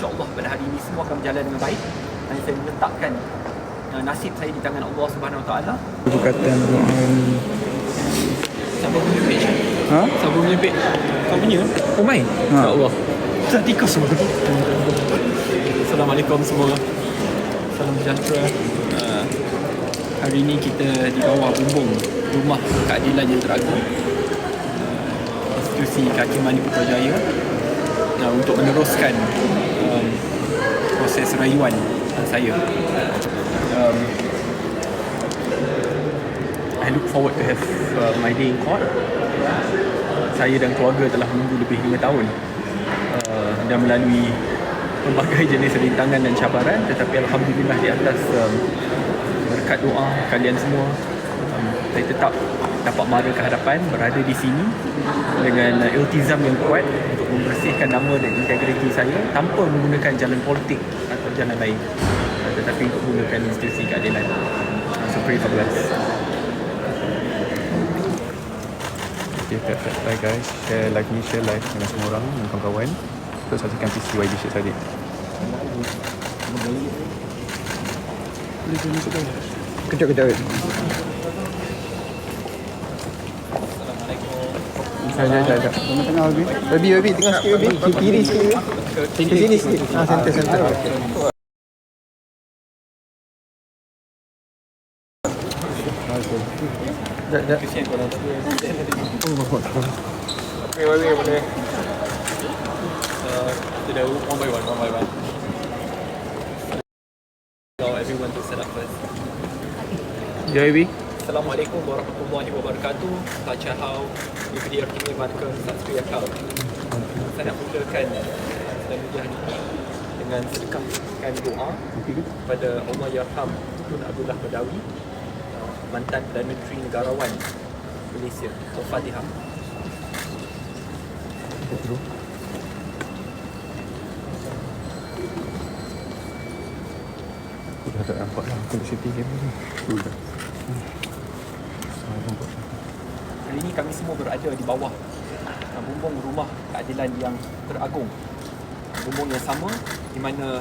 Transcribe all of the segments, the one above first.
InsyaAllah pada hari ini semua akan berjalan dengan baik dan saya meletakkan uh, nasib saya di tangan Allah Subhanahu Wa Taala. Perkataan doa. Siapa punya page? Ha? Siapa punya page? Kau punya? Oh main? Ha. Ya Allah. Tak tikus semua. Assalamualaikum semua. Salam sejahtera. Uh, hari ini kita di bawah bumbung rumah keadilan yang teragung. Uh, institusi kehakiman di Putrajaya uh, untuk meneruskan proses rayuan saya. Um, I look forward to have uh, my day in court. Saya dan keluarga telah menunggu lebih 5 tahun uh, dan melalui pelbagai jenis rintangan dan cabaran tetapi Alhamdulillah di atas um, berkat doa kalian semua um, saya tetap dapat mara ke hadapan berada di sini dengan uh, iltizam yang kuat untuk membersihkan nama dan integriti saya tanpa menggunakan jalan politik atau jalan lain uh, tetapi untuk menggunakan institusi keadilan uh, so pray for bless Okay, tap tap like guys. Share like ni, share like dengan semua orang, dengan kawan-kawan. Untuk saksikan peristiwa YB Syed tadi. Kejap, kejap. kejap. Sekejap, sekejap, sekejap. Tengah tengah Wabi. Wabi, Wabi, tengah sikit Wabi. Kiri, kiri sikit Wabi. Sini, sini sikit. Ah, center, center. Sekejap, sekejap. Okay, boleh, boleh. Uh, kita dah one by one, one by one. Everyone to set up first. Wabi. Assalamualaikum warahmatullahi wabarakatuh. Baca hau, Ibni Artini Marka, Satri Akal. Saya nak mulakan dan ujian dengan sedekahkan doa kepada Allah Yarham Tun Abdullah Badawi, uh, mantan Perdana Menteri Negarawan Malaysia. Al-Fatihah. Aku dah tak nampak dah. Aku nak setting ni. Sudah. Hari ini kami semua berada di bawah uh, bumbung rumah keadilan yang teragung. Bumbung yang sama di mana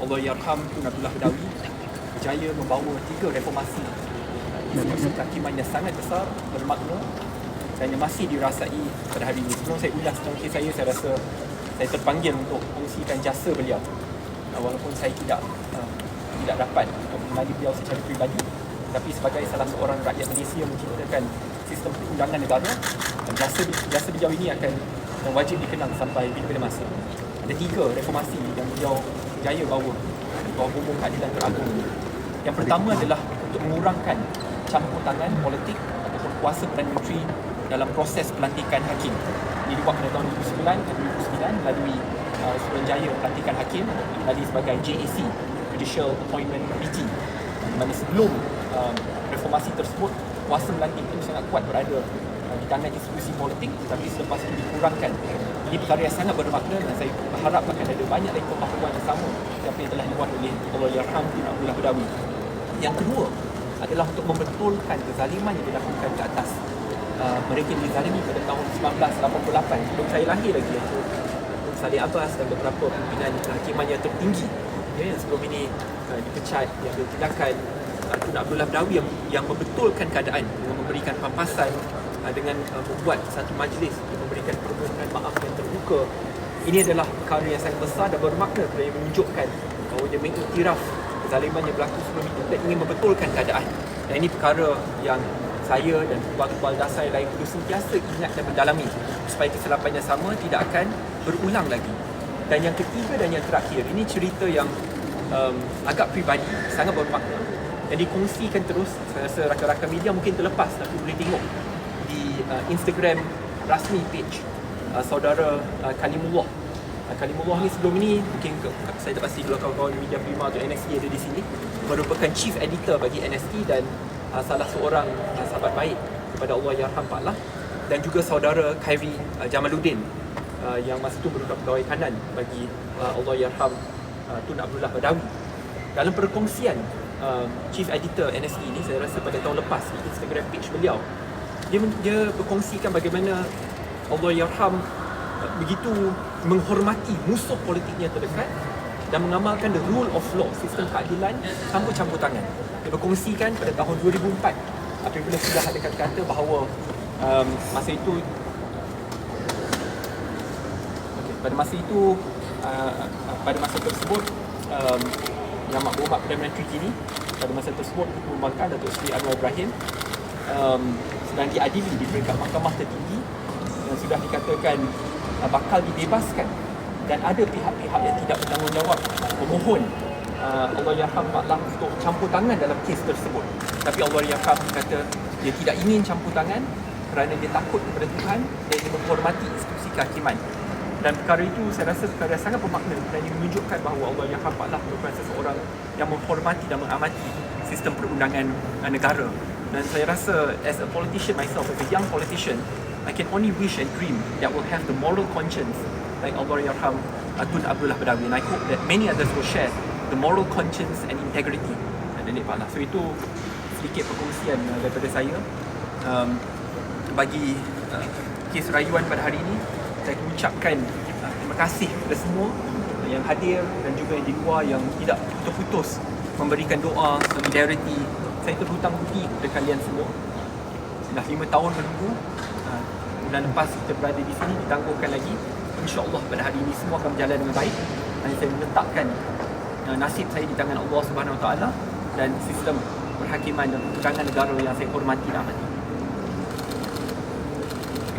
Allah Yarham Tun Abdullah Badawi berjaya membawa tiga reformasi institusi kehakiman yang sangat besar, bermakna dan yang masih dirasai pada hari ini. Sebelum saya ulas tentang saya, saya rasa saya terpanggil untuk kongsikan jasa beliau. Uh, Walaupun saya tidak uh, tidak dapat untuk mengenali beliau secara peribadi, tapi sebagai salah seorang rakyat Malaysia menciptakan sistem perundangan negara, jasa jasa beliau ini akan dan wajib dikenang sampai bila-bila masa. Ada tiga reformasi yang beliau jaya bawa di bawah bumbung keadilan teragung. Yang pertama adalah untuk mengurangkan campur tangan politik ataupun kuasa Perdana Menteri dalam proses pelantikan hakim. Ini dibuat pada tahun 2009 dan 2009 melalui uh, Suruhanjaya Pelantikan Hakim dikenali sebagai JAC, Judicial Appointment Committee. Di mana sebelum um, reformasi tersebut, kuasa melantik itu sangat kuat berada uh, di tangan institusi politik tetapi selepas itu dikurangkan. Ini perkara yang sangat bermakna dan saya berharap akan ada banyak lagi pemahaman yang sama yang telah dibuat oleh Allah Yarham bin Abdullah Badawi. Yang kedua adalah untuk membetulkan kezaliman yang dilakukan ke atas uh, mereka yang dizalimi pada tahun 1988 sebelum saya lahir lagi iaitu Tun Saleh Abbas dan beberapa pimpinan kehakiman yang tertinggi ya, yang sebelum ini uh, dipecat yang ditindakan Tun Abdullah Badawi yang, yang membetulkan keadaan. Dengan memberikan pampasan uh, dengan uh, membuat satu majlis. Untuk memberikan permohonan maaf yang terbuka. Ini adalah perkara yang sangat besar dan bermakna kerana menunjukkan bahawa dia mengiktiraf kezaliman yang berlaku sebelum itu dan ingin membetulkan keadaan. Dan ini perkara yang saya dan kebal-kebal dasar yang lain perlu sentiasa ingat dan mendalami supaya kesilapan yang sama tidak akan berulang lagi. Dan yang ketiga dan yang terakhir, ini cerita yang um, agak peribadi, sangat bermakna dan dikongsikan terus saya rasa rakan-rakan media mungkin terlepas tapi boleh tengok di uh, Instagram rasmi page uh, saudara uh, Kalimullah. Uh, Kalimullah ni sebelum ni mungkin ke, saya tak pasti kalau kawan-kawan media Prima atau NST ada di sini merupakan chief editor bagi NST dan uh, salah seorang uh, sahabat baik kepada Allah Pak Lah dan juga saudara Khairi uh, Jamaluddin uh, yang masa tu merupakan pegawai kanan bagi uh, Allah Yarham uh, Tun Abdullah Badawi. Dalam perkongsian uh, chief editor NSE ni saya rasa pada tahun lepas di Instagram page beliau dia dia berkongsikan bagaimana Allah Yarham uh, begitu menghormati musuh politiknya terdekat dan mengamalkan the rule of law sistem keadilan tanpa campur tangan. Dia berkongsikan pada tahun 2004 apabila sudah ada kata-kata bahawa um, masa itu pada masa itu uh, pada masa tersebut um, yang maklumat Perdana Menteri kini pada masa tersebut merupakan Datuk Seri Anwar Ibrahim. Um, sedang diadili di peringkat mahkamah tertinggi yang sudah dikatakan uh, bakal dibebaskan dan ada pihak-pihak yang tidak bertanggungjawab memohon uh, Allah Yarham Pak Lah untuk campur tangan dalam kes tersebut. Tapi Allah Yarham kata dia tidak ingin campur tangan kerana dia takut kepada Tuhan dan dia menghormati institusi kehakiman dan perkara itu saya rasa perkara yang sangat bermakna dan ia menunjukkan bahawa Allah yang Lah merupakan seseorang yang menghormati dan mengamati sistem perundangan uh, negara. Dan saya rasa as a politician myself as a young politician I can only wish and dream that will have the moral conscience like Allah Yarham uh, Tun Abdullah Badawi. And I hope that many others will share the moral conscience and integrity uh, Nenek Pak Lah. So itu sedikit perkongsian uh, daripada saya um, bagi uh, kes rayuan pada hari ini saya mengucapkan uh, terima kasih kepada semua yang hadir dan juga yang di luar yang tidak putus-putus memberikan doa solidarity saya terhutang budi kepada kalian semua dah lima tahun menunggu uh, bulan lepas kita berada di sini ditangguhkan lagi insyaAllah pada hari ini semua akan berjalan dengan baik dan saya meletakkan uh, nasib saya di tangan Allah Subhanahu Taala dan sistem perhakiman dan perangan negara yang saya hormati dan amati.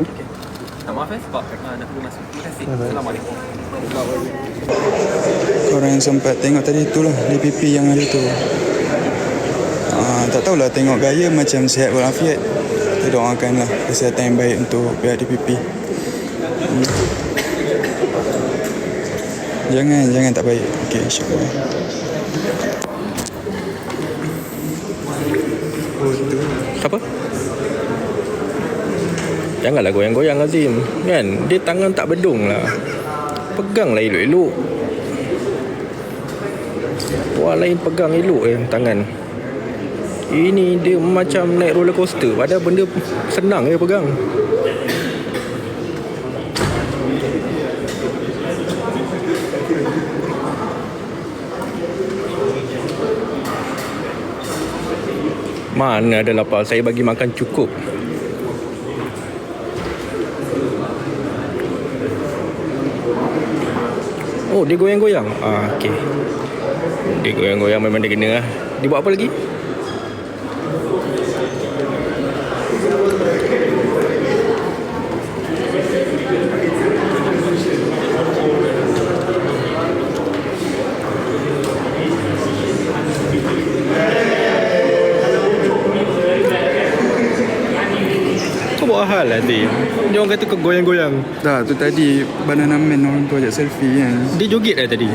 Okay. Tak maaf eh sebab uh, dah perlu masuk. Terima kasih. Assalamualaikum. Korang yang sempat tengok tadi itulah DPP yang hari tu ah, Tak tahulah tengok gaya macam sihat walafiat Kita doakanlah kesihatan yang baik untuk pihak DPP hmm. Jangan, jangan tak baik Okay, insyaAllah Janganlah goyang-goyang Azim. Kan? Dia tangan tak bedung lah. Peganglah elok-elok. Orang lain pegang elok eh tangan. Ini dia macam naik roller coaster. Padahal benda senang je pegang. Mana ada lapar? Saya bagi makan cukup Oh dia goyang-goyang? Ah, Okay Dia goyang-goyang memang dia kena lah. Dia buat apa lagi? Kau buat hal lah nanti Dia orang kata goyang-goyang Tak, tu tadi Banana Man orang tu ajak selfie kan? Dia joget lah tadi.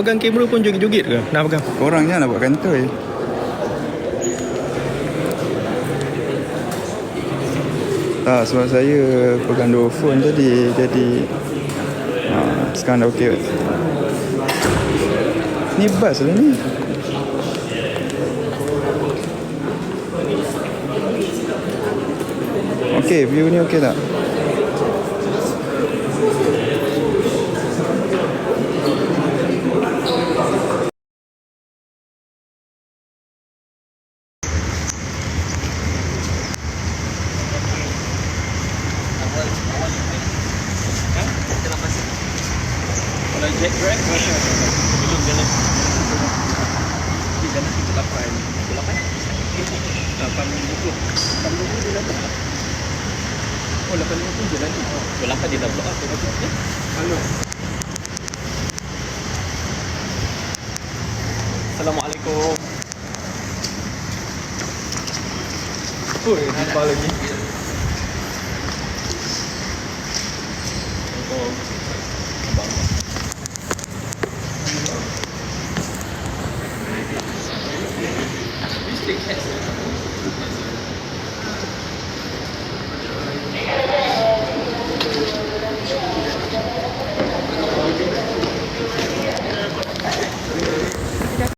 Pegang kamera pun joget-joget ke? Nak pegang? Orangnya nak buat kantoi Tak, sebab saya pegang dua phone tadi Jadi ha, Sekarang dah okey. Ni bus lah ni Okey, view ni okey Oh, lapan lima pun je lagi. Oh, lapan dia dah blok lah. Halo, Assalamualaikum. Oh, nampak lagi.